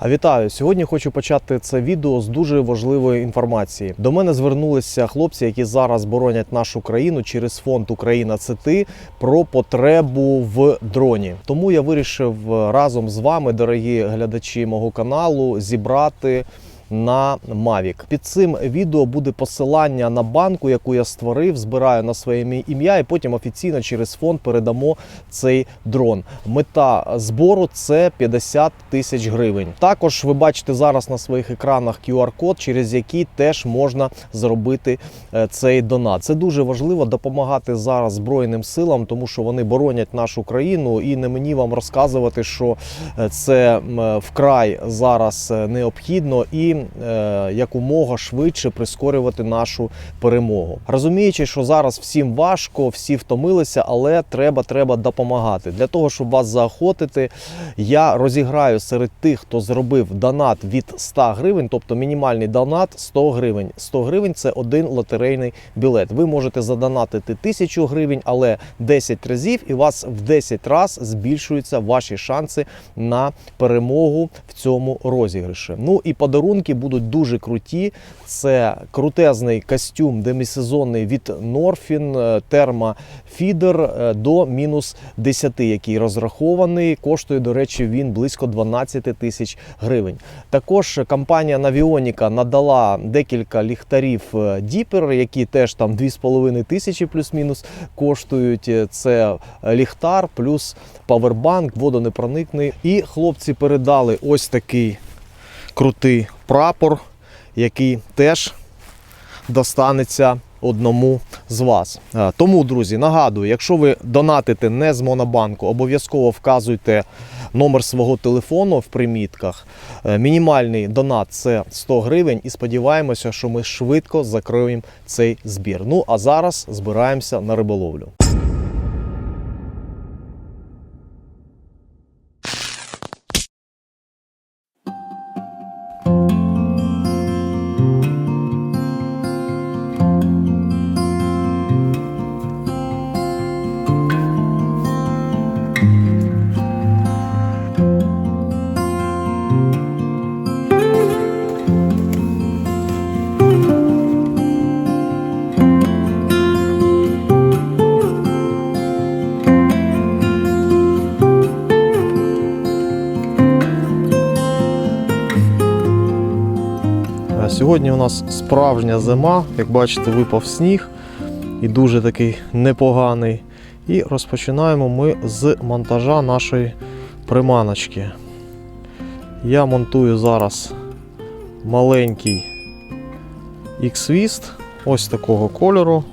А Вітаю! Сьогодні хочу почати це відео з дуже важливої інформації. До мене звернулися хлопці, які зараз боронять нашу країну через фонд Україна це ти про потребу в дроні. Тому я вирішив разом з вами, дорогі глядачі мого каналу, зібрати. На Mavic. Під цим відео буде посилання на банку, яку я створив, збираю на своє ім'я, і потім офіційно через фонд передамо цей дрон. Мета збору це 50 тисяч гривень. Також ви бачите зараз на своїх екранах QR-код, через який теж можна зробити е, цей донат. Це дуже важливо допомагати зараз Збройним силам, тому що вони боронять нашу країну, і не мені вам розказувати, що е, це вкрай зараз е, необхідно і е, якомога швидше прискорювати нашу перемогу. Розуміючи, що зараз всім важко, всі втомилися, але треба, треба допомагати. Для того, щоб вас заохотити, я розіграю серед тих, хто зробив донат від 100 гривень, тобто мінімальний донат 100 гривень. 100 гривень це один лотерейний білет. Ви можете задонатити 1000 гривень, але 10 разів, і у вас в 10 разів збільшуються ваші шанси на перемогу в цьому розіграші. Ну і подарунки будуть дуже круті. Це крутезний костюм демісезонний від Norfin термофідер е, до мінус 10, який розрахований. Коштує, до речі, він близько 12 тисяч гривень. Також компанія Navionica надала декілька ліхтарів е, Dipper, які теж там 2,5 тисячі плюс-мінус коштують. Е, Це ліхтар плюс павербанк, водонепроникний. І хлопці передали ось такий крутий прапор, який теж достанеться одному з вас. Е, Тому, друзі, нагадую, якщо ви донатите не з Монобанку, обов'язково вказуйте номер свого телефону в примітках. Е, Мінімальний донат це 100 гривень, і сподіваємося, що ми швидко закриємо цей збір. Ну а зараз збираємося на риболовлю. Сьогодні у нас справжня зима, як бачите, випав сніг і дуже такий непоганий. І розпочинаємо ми з монтажа нашої приманочки. Я монтую зараз маленький X-Wist, ось такого кольору.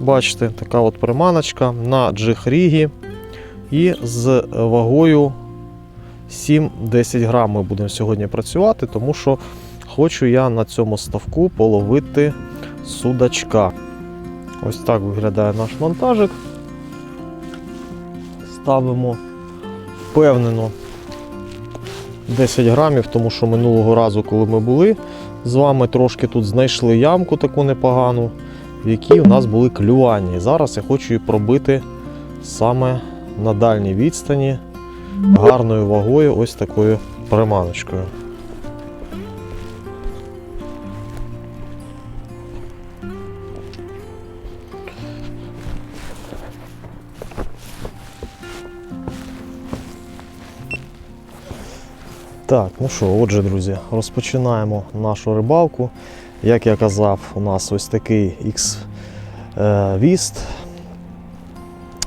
Бачите, така от приманочка на джихрігі і з вагою 7-10 грам ми будемо сьогодні працювати, тому що хочу я на цьому ставку половити судачка. Ось так виглядає наш монтажик. Ставимо впевнено 10 грамів, тому що минулого разу, коли ми були з вами, трошки тут знайшли ямку таку непогану, в якій у нас були клювання. Зараз я хочу її пробити саме на дальній відстані гарною вагою, ось такою приманочкою. Так, ну що, отже, друзі, розпочинаємо нашу рибалку. Як я казав, у нас ось такий X-Vist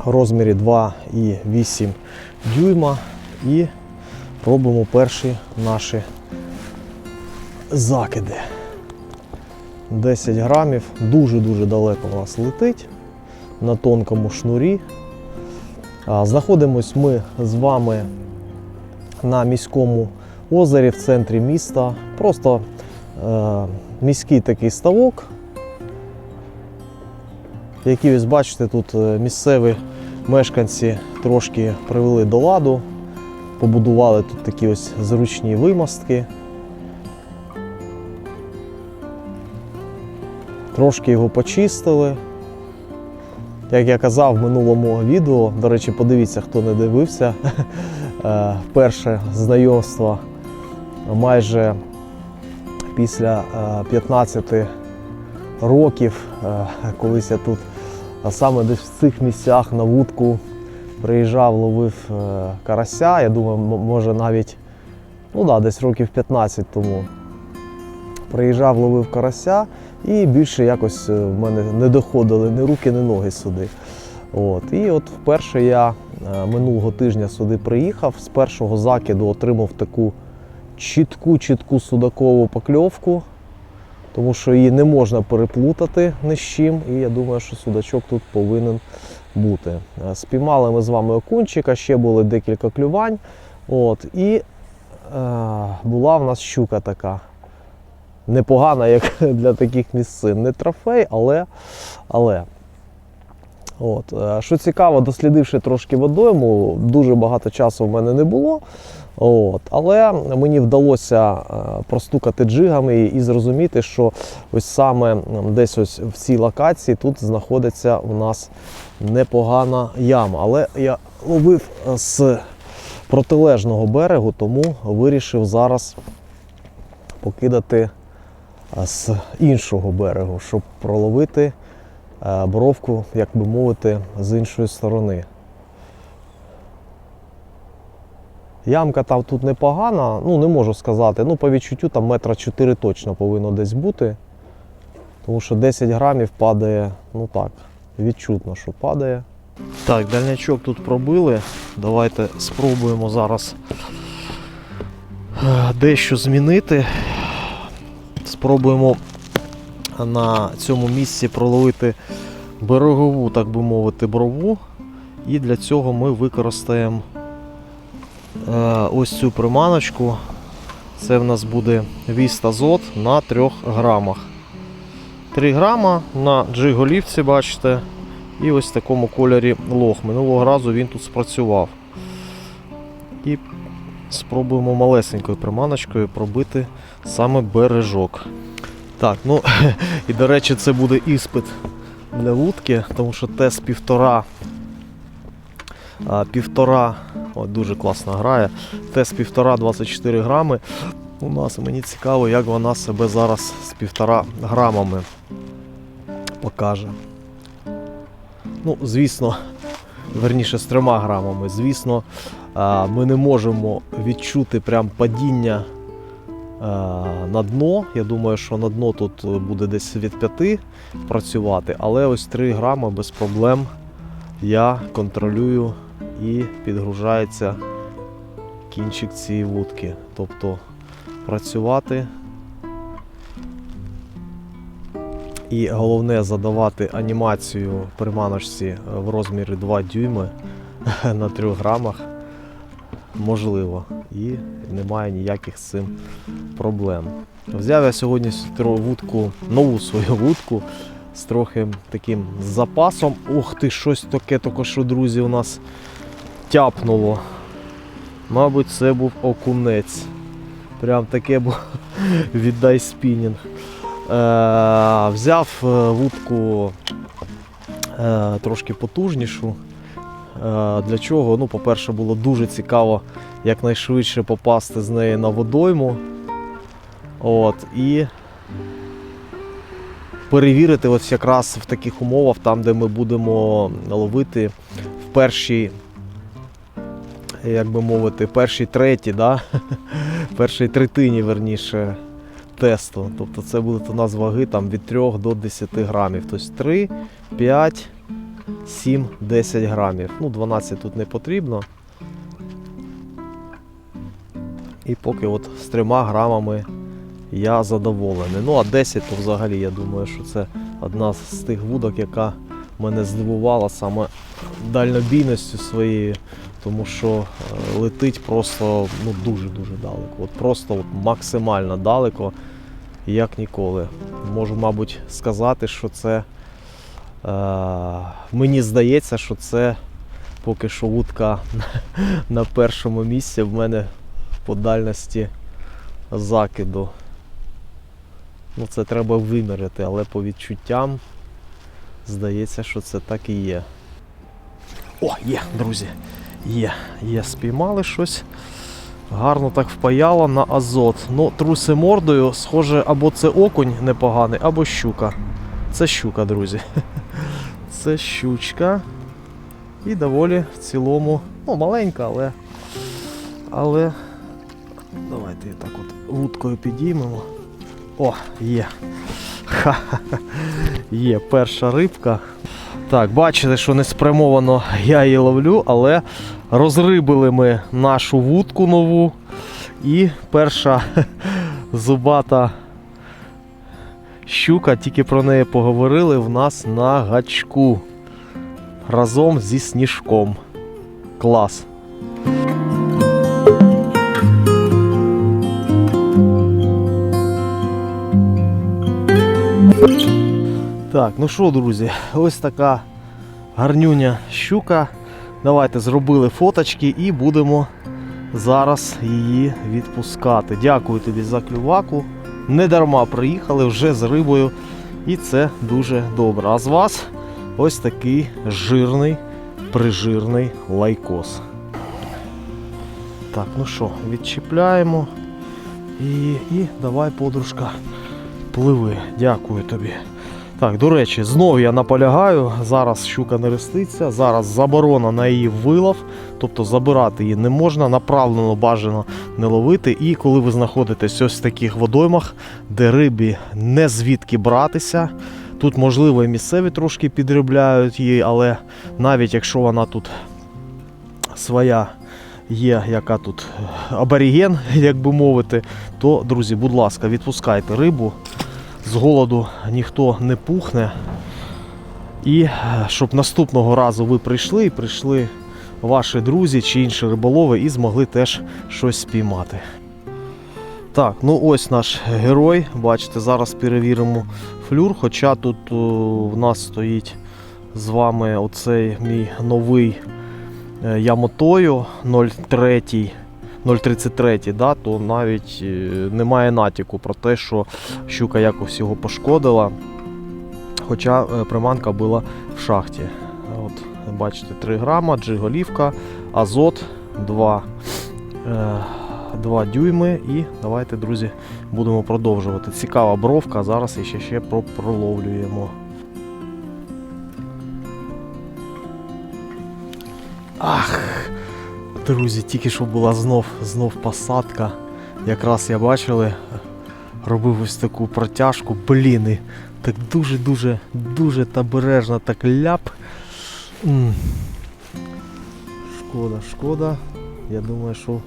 в розмірі 2,8 дюйма. І робимо перші наші закиди. 10 грамів, дуже-дуже далеко у нас летить на тонкому шнурі. Знаходимось ми з вами на міському озері в центрі міста. Просто е, міський такий ставок, який ось бачите, тут е, місцеві мешканці трошки привели до ладу, побудували тут такі ось зручні вимостки. Трошки його почистили. Як я казав в минулому відео, до речі, подивіться, хто не дивився, е, перше знайомство майже після е, 15 років, е, колись я тут а саме десь в цих місцях на вудку приїжджав, ловив е, карася. Я думаю, може навіть ну да, десь років 15 тому. Приїжджав, ловив карася, і більше якось е, в мене не доходили ні руки, ні ноги сюди. От. І от вперше я е, минулого тижня сюди приїхав, з першого закиду отримав таку чітку, чітку судакову покльовку, тому що її не можна переплутати ні з чим. І я думаю, що судачок тут повинен бути. Е, Спіймали ми з вами окунчика, ще були декілька клювань. От, і е, була в нас щука така. Непогана, як для таких місцин. Не трофей, але. але. От. е, Що цікаво, дослідивши трошки водойму, дуже багато часу в мене не було. От. Але мені вдалося е, простукати джигами і зрозуміти, що ось саме десь ось в цій локації тут знаходиться у нас непогана яма. Але я ловив е, з протилежного берегу, тому вирішив зараз покидати з іншого берегу, щоб проловити е, бровку, як би мовити, з іншої сторони. Ямка там тут непогана, ну не можу сказати. Ну, по відчуттю там метра 4 точно повинно десь бути. Тому що 10 грамів падає, ну так, відчутно, що падає. Так, дальнячок тут пробили. Давайте спробуємо зараз е, дещо змінити. Спробуємо на цьому місці проловити берегову, так би мовити, брову. І для цього ми використаємо е, ось цю приманочку. Це в нас буде віст азот на 3 грамах. 3 грама на джиголівці, бачите, і ось в такому кольорі лох. Минулого разу він тут спрацював. І спробуємо малесенькою приманочкою пробити саме бережок. Так, ну і до речі, це буде іспит для вудки, тому що тест півтора. Півтора, о, дуже класно грає. Тест півтора 24 грами. У нас мені цікаво, як вона себе зараз з півтора грамами покаже. Ну, звісно, верніше з трьома грамами. Звісно, ми не можемо відчути прям падіння на дно. Я думаю, що на дно тут буде десь від 5 працювати, але ось 3 грами без проблем я контролюю і підгружається кінчик цієї вудки. Тобто працювати. І головне задавати анімацію приманочці в розмірі 2 дюйми на 3 грамах можливо. І немає ніяких з цим проблем. Взяв я сьогодні вудку, нову свою вудку з трохи таким запасом. Ух ти, щось таке, тільки що, друзі, у нас тяпнуло. Мабуть, це був окунець. Прям таке був віддай спінінг. Е, взяв е, вудку е, трошки потужнішу. Е, для чого? Ну, по-перше, було дуже цікаво якнайшвидше попасти з неї на водойму. От, і перевірити ось якраз в таких умовах, там, де ми будемо ловити в першій, як би мовити, першій треті, да? першій третині, верніше, тесту. Тобто це буде у нас ваги там, від 3 до 10 грамів. Тобто 3, 5, 7, 10 грамів. Ну, 12 тут не потрібно. І поки от з 3 грамами я задоволений. Ну а 10 то взагалі я думаю, що це одна з тих вудок, яка мене здивувала саме дальнобійністю своєю, тому що е, летить просто ну, дуже-дуже далеко. От просто от максимально далеко, як ніколи. Можу, мабуть, сказати, що це мені здається, що це поки що вудка на першому місці в мене по дальності закиду. Ну, це треба виміряти, але по відчуттям здається, що це так і є. О, є, друзі. Є, є, спіймали щось. Гарно так впаяло на азот. Ну, труси мордою, схоже, або це окунь непоганий, або щука. Це щука, друзі. Це щучка. І доволі в цілому, ну, маленька, але. Але. Давайте так от вудкою підіймемо. О, є. Ха-ха-ха. Є перша рибка. Так, бачите, що не спрямовано я її ловлю, але розрибили ми нашу вудку нову. І перша зубата щука, тільки про неї поговорили в нас на гачку. Разом зі сніжком. Клас. Так, ну що, друзі, ось така гарнюня щука. Давайте зробили фоточки і будемо зараз її відпускати. Дякую тобі за клюваку. Не дарма приїхали вже з рибою. І це дуже добре. А з вас ось такий жирний, прижирний лайкос. Так, ну що, відчіпляємо. І, і давай, подружка, пливи. Дякую тобі. Так, до речі, знову я наполягаю, зараз щука не реститься, зараз заборона на її вилов, тобто забирати її не можна, направлено бажано не ловити. І коли ви знаходитесь ось в таких водоймах, де рибі не звідки братися, тут можливо і місцеві трошки підробляють її, але навіть якщо вона тут своя є, яка тут аборіген, як би мовити, то, друзі, будь ласка, відпускайте рибу з голоду ніхто не пухне. І е, щоб наступного разу ви прийшли і прийшли ваші друзі чи інші риболови і змогли теж щось спіймати. Так, ну ось наш герой. Бачите, зараз перевіримо флюр. Хоча тут о, в нас стоїть з вами оцей мій новий е, Ямотою 03. 033, да, то навіть е, немає натяку про те, що щука якось його пошкодила. Хоча е, приманка була в шахті. От, Бачите, 3 грама, джиголівка, азот 2, 2 дюйми. І давайте, друзі, будемо продовжувати. Цікава бровка, зараз ще ще про- проловлюємо. Друзі, тільки що була знов, знов посадка. Якраз я бачили, робив ось таку протяжку. Блін, і так дуже-дуже, дуже табережно так ляп. Шкода, шкода. Я думаю, що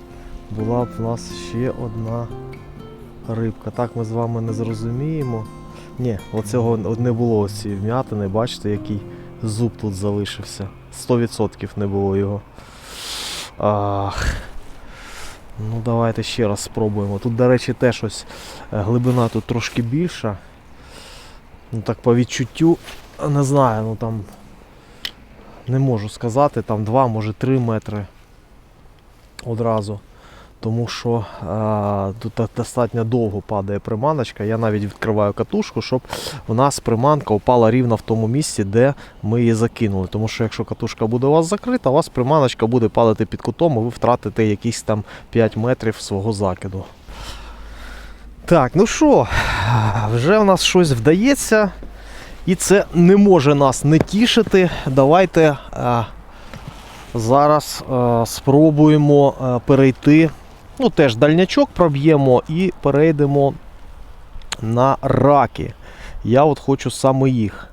була б в нас ще одна рибка. Так ми з вами не зрозуміємо. Ні, оцього не було ось цієї вм'ятини, бачите, який зуб тут залишився. 100% не було його. Ах. Ну, давайте ще раз спробуємо. Тут, до речі, теж ось е, глибина тут трошки більша. Ну так по відчуттю, не знаю, ну там не можу сказати, там 2, може 3 метри одразу. Тому що а, тут достатньо довго падає приманочка. Я навіть відкриваю катушку, щоб у нас приманка упала рівно в тому місці, де ми її закинули. Тому що якщо катушка буде у вас закрита, у вас приманочка буде падати під кутом, і ви втратите якісь там 5 метрів свого закиду. Так, ну що, вже в нас щось вдається. І це не може нас не тішити. Давайте е, зараз е, спробуємо е, перейти. Ну, теж дальнячок проб'ємо і перейдемо на раки. Я от хочу саме їх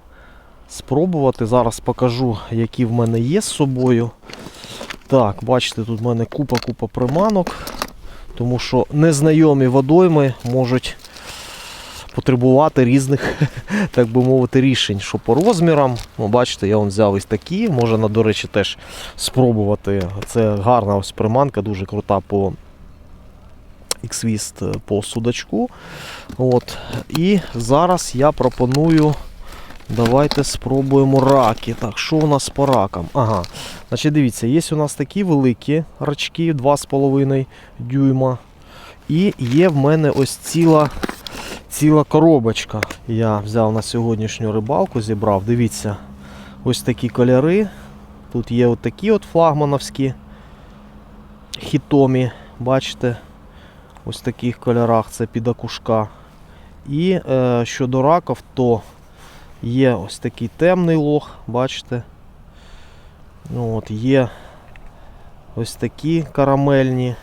спробувати. Зараз покажу, які в мене є з собою. Так, бачите, тут в мене купа-купа приманок, тому що незнайомі водойми можуть потребувати різних, так би мовити, рішень, що по розмірам. Ну, бачите, я вон взяв ось такі. Можна, до речі, теж спробувати. Це гарна ось приманка, дуже крута по X-Wist по судачку. От. І зараз я пропоную. Давайте спробуємо раки. Так, що у нас по ракам? Ага. Значить, дивіться, є у нас такі великі рачки 2,5 дюйма. І є в мене ось ціла, ціла коробочка. Я взяв на сьогоднішню рибалку, зібрав. Дивіться, ось такі кольори. Тут є от такі от флагмановські хітомі бачите, ось таких кольорах це під окушка. І е, щодо раків, то є ось такий темний лох, бачите. Ну, от, є ось такі карамельні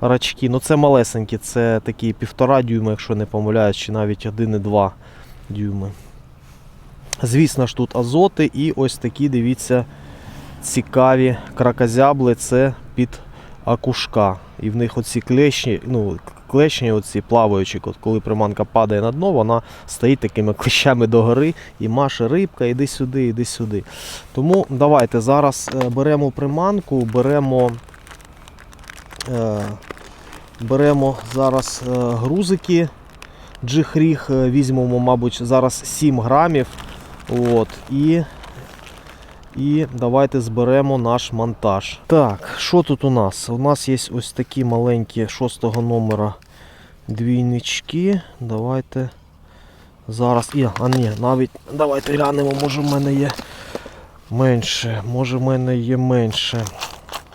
рачки. Ну це малесенькі, це такі півтора дюйма, якщо не помиляюсь, чи навіть 1,2 дюйми. Звісно ж тут азоти і ось такі, дивіться, цікаві кракозябли, це під акушка. І в них оці клешні, ну, клешні оці плаваючі, от коли приманка падає на дно, вона стоїть такими клещами догори і маше рибка, іди сюди, іди сюди. Тому давайте зараз е, беремо приманку, беремо, е, беремо зараз е, грузики. Джихріг візьмемо, мабуть, зараз 7 грамів. От, і, і давайте зберемо наш монтаж. Так, що тут у нас? У нас є ось такі маленькі 6 номера двійнички. Давайте зараз. І, а ні, навіть давайте глянемо, може в мене є менше. Може в мене є менше.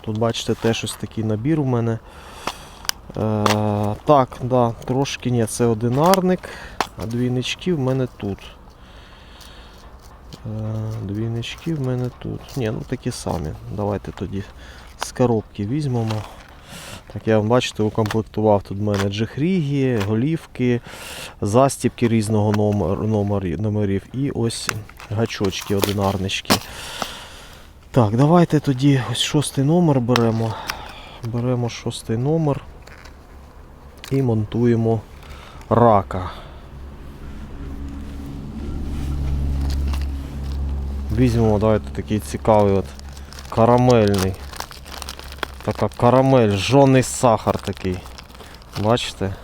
Тут бачите теж ось такий набір у мене. Е, так, да, трошки ні, це одинарник, а двійнички в мене тут. Е, Двійнички в мене тут. Ні, ну такі самі. Давайте тоді з коробки візьмемо. Так, я бачите, укомплектував тут в мене джихріги, голівки, застібки різного номер, номері- номерів і ось гачочки, одинарнички. Так, давайте тоді ось шостий номер беремо. Беремо шостий номер і монтуємо рака. Візьмемо, давайте такий цікавий от карамельний. Така карамель, жжений сахар такий. Бачите?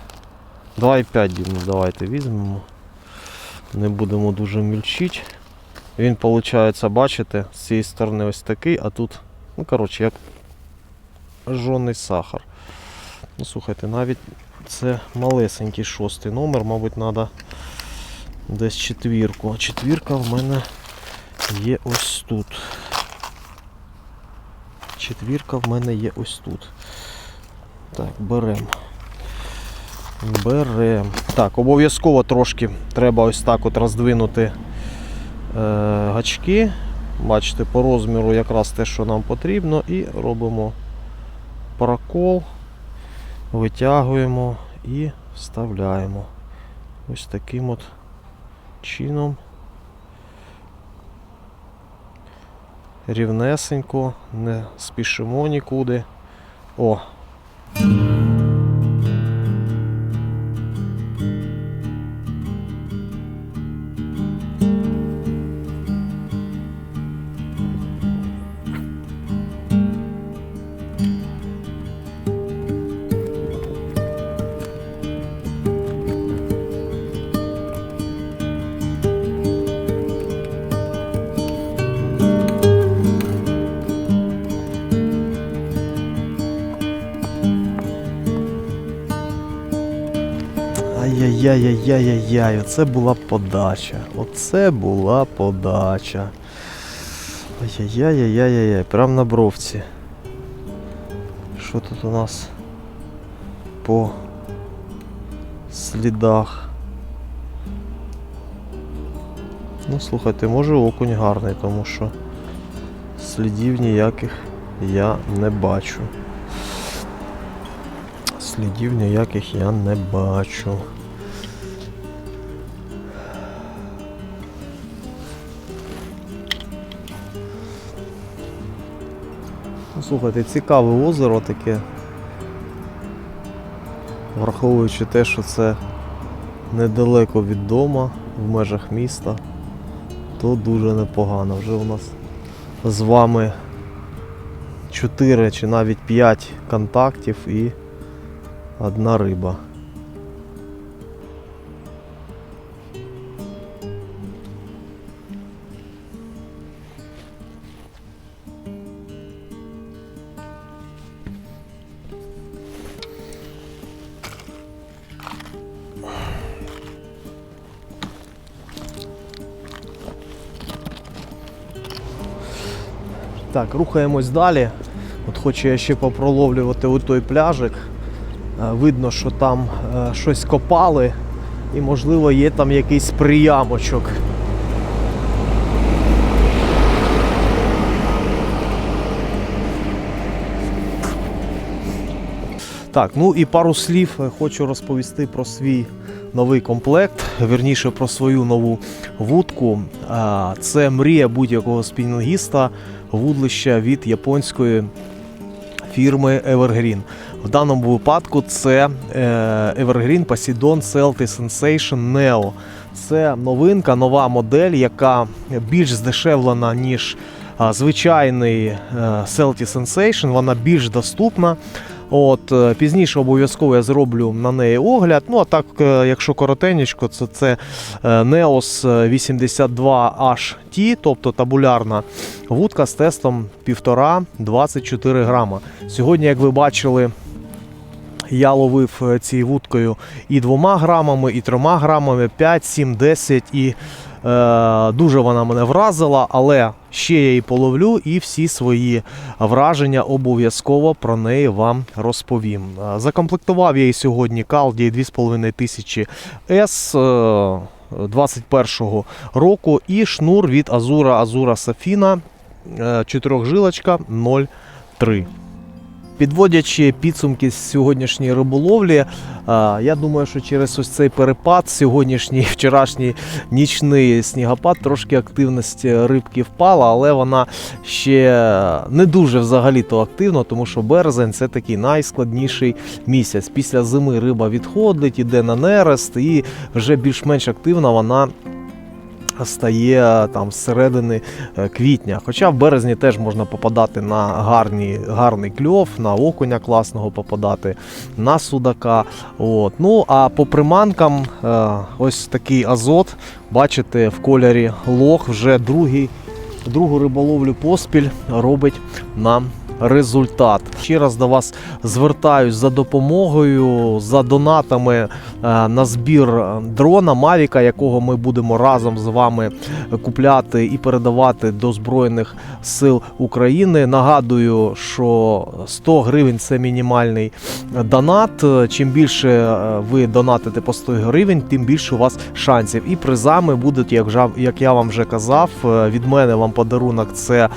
2,5 дюймів давайте візьмемо. Не будемо дуже мільчити. Він виходить, бачите, з цієї сторони ось такий, а тут, ну коротше, як жжений сахар. Ну, слухайте, навіть це малесенький шостий номер, мабуть, треба десь четвірку. А четвірка в мене є ось тут. Четвірка в мене є ось тут. Так, беремо. Беремо. Так, обов'язково трошки треба ось так от роздвинути е, гачки. Бачите, по розміру якраз те, що нам потрібно, і робимо прокол, витягуємо і вставляємо. Ось таким от чином. Рівнесенько, не спішимо нікуди. О! Ай-яй-яй-яй-яй-яй, оце була подача. Оце була подача. Ай-яй-яй-яй-яй-яй, прям на бровці. Що тут у нас по слідах? Ну, слухайте, може окунь гарний, тому що слідів ніяких я не бачу. Слідів ніяких я не бачу. Слухайте, цікаве озеро таке. Враховуючи те, що це недалеко від дома, в межах міста, то дуже непогано. Вже у нас з вами 4 чи навіть 5 контактів і одна риба. Так, рухаємось далі. От хочу я ще попроловлювати у той пляжик. Е, Видно, що там е, щось копали, і можливо є там якийсь приямочок. Так, ну і пару слів е, хочу розповісти про свій новий комплект, вірніше про свою нову вудку. Це мрія будь-якого спінінгіста, вудлища від японської фірми Evergreen. В даному випадку це е, Evergreen Poseidon Celtic Sensation Neo. Це новинка, нова модель, яка більш здешевлена, ніж звичайний е, Celtic Sensation. Вона більш доступна. От е, пізніше обов'язково я зроблю на неї огляд. Ну а так, е, якщо коротенечко, це, це е, Neos 82HT, тобто табулярна вудка з тестом 1,5-24 грама. Сьогодні, як ви бачили, я ловив е, цією вудкою і 2 грамами, і 3 грамами, 5, 7, 10 і е, дуже вона мене вразила, але ще я її половлю і всі свої враження обов'язково про неї вам розповім. Е, Закомплектував я її сьогодні Калді 2500 S. е, 21-го року і шнур від Азура Азура Сафіна 4 жилочка 0,3. Підводячи підсумки з сьогоднішньої риболовлі, е, я думаю, що через ось цей перепад, сьогоднішній вчорашній нічний снігопад, трошки активність рибки впала, але вона ще не дуже взагалі-то активна, тому що березень це такий найскладніший місяць. Після зими риба відходить, іде на нерест, і вже більш-менш активна вона стає там з середини е, квітня. Хоча в березні теж можна попадати на гарні, гарний кльов, на окуня класного попадати, на судака. От. Ну а по приманкам е, ось такий азот. Бачите, в кольорі лох вже другий, другу риболовлю поспіль робить нам результат. Ще раз до вас звертаюсь за допомогою, за донатами е, на збір дрона Мавіка, якого ми будемо разом з вами купляти і передавати до Збройних сил України. Нагадую, що 100 гривень це мінімальний донат. Чим більше е, ви донатите по 100 гривень, тим більше у вас шансів. І призами будуть, як, я вам вже казав, е, від мене вам подарунок це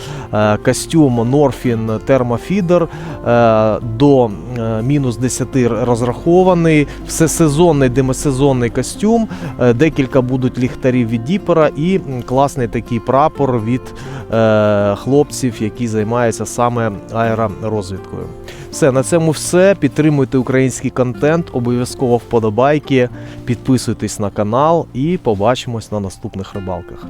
костюм Norfin Thermofeeder е, до е, мінус 10 розрахований, всесезонний демосезонний костюм, е, декілька будуть ліхтарів від Діпера і класний такий прапор від хлопців, які займаються саме аеророзвідкою. Все, на цьому все. Підтримуйте український контент, обов'язково вподобайки, підписуйтесь на канал і побачимось на наступних рибалках.